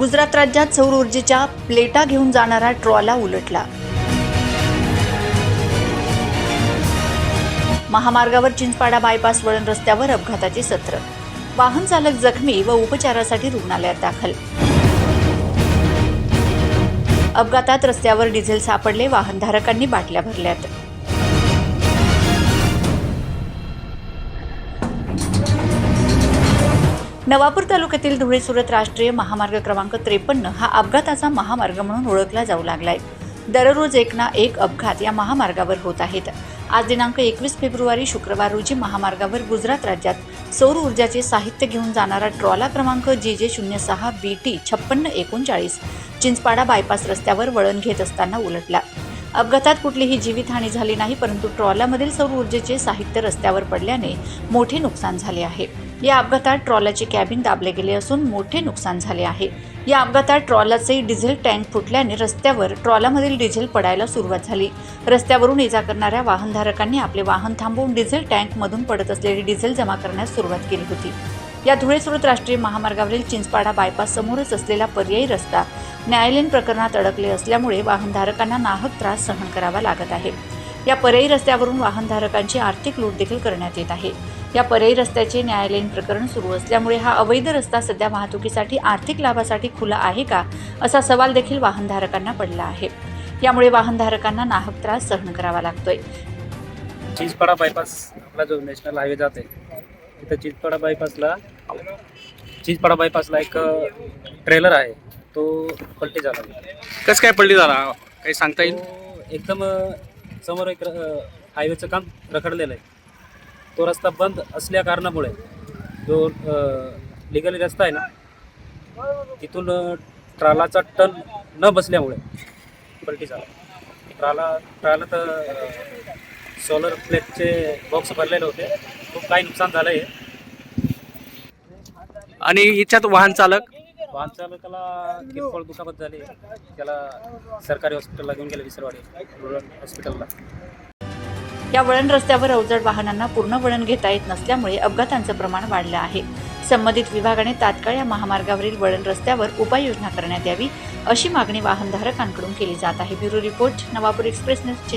गुजरात राज्यात सौर ऊर्जेच्या प्लेटा घेऊन जाणारा ट्रॉला उलटला. महामार्गावर चिंचपाडा बायपास वळण रस्त्यावर अपघाताचे सत्र. वाहन चालक जखमी व उपचारासाठी रुग्णालयात दाखल. अपघातात रस्त्यावर डिझेल सापडले वाहनधारकांनी बाटल्या भरल्यात. नवापूर तालुक्यातील धुळे सुरत राष्ट्रीय महामार्ग क्रमांक त्रेपन्न हा अपघाताचा महामार्ग म्हणून ओळखला जाऊ लागलाय. दररोज एक ना एक अपघात या महामार्गावर होत आहेत. आज दिनांक एकवीस फेब्रुवारी शुक्रवार रोजी महामार्गावर गुजरात राज्यात सौर ऊर्जाचे साहित्य घेऊन जाणारा ट्रॉला क्रमांक जे जे शून्य सहा बी टी छप्पन्न एकोणचाळीस चिंचपाडा बायपास रस्त्यावर वळण घेत असताना उलटला. अपघातात कुठलीही जीवितहानी झाली नाही परंतु ट्रॉलामधील सौर ऊर्जेचे साहित्य रस्त्यावर पडल्याने मोठे नुकसान झाले आहे. या अपघातात ट्रॉलाचे कॅबिन दाबले गेले असून मोठे नुकसान झाले आहे. या अपघातात ट्रॉलाचे डिझेल टँक फुटल्याने रस्त्यावर ट्रॉलामधील डिझेल पडायला सुरुवात झाली. रस्त्यावरून इजा करणाऱ्या वाहनधारकांनी आपले वाहन थांबवून डिझेल टँकमधून पडत असलेली डिझेल जमा करण्यास सुरुवात केली होती. या धुळे सुरत राष्ट्रीय महामार्गावरील चिंचपाडा बायपास समोरच असलेला पर्यायी रस्ता न्यायालयीन प्रकरणात अडकले असल्यामुळे वाहनधारकांना नाहक त्रास सहन करावा लागत आहे. या पर्यायी रस्त्यावरून वाहनधारकांची आर्थिक लूट देखील करण्यात येत आहे. या पर्यायी रस्त्याचे न्यायालयीन प्रकरण सुरू असल्यामुळे हा अवैध रस्ता सध्या वाहतुकीसाठी आर्थिक लाभासाठी खुला आहे का असा सवाल देखील वाहनधारकांना पडला आहे. यामुळे वाहनधारकांना नाहक त्रास सहन करावा लागतोय. चिंचपाडा बायपास आपला जो नॅशनल हायवे जाते तिथं चिंचपाडा बायपासला चिंचपाडा बायपासला एक ट्रेलर आहे. तो पलटी झाला. कसं काय पडली झाला? काही सांगता येईल? एकदम समोर एक हायवेचं काम रखडलेलं आहे. तो रस्ता बंद असल्या कारणामुळे जो लिगली रस्ता आहे ना तिथून ट्रालाचा टन न बसल्यामुळे पलटी झाला. ट्राला ट्राला तर सोलर प्लेटचे बॉक्स भरलेले होते. खूप काही नुकसान झालं आहे आणि हिच्यात वाहन चालक? वाहन चालकाला किरकोळ दुखापत झाली? त्याला सरकारी हॉस्पिटलला घेऊन गेले विसरवाडी रुरल हॉस्पिटलला या वळण रस्त्यावर अवजड वाहनांना पूर्ण वळण घेता येत नसल्यामुळे अपघातांचं प्रमाण वाढलं आहे. संबंधित विभागाने तात्काळ या महामार्गावरील वळण रस्त्यावर उपाययोजना करण्यात यावी अशी मागणी वाहनधारकांकडून केली जात आहे. Bureau report Navapur express news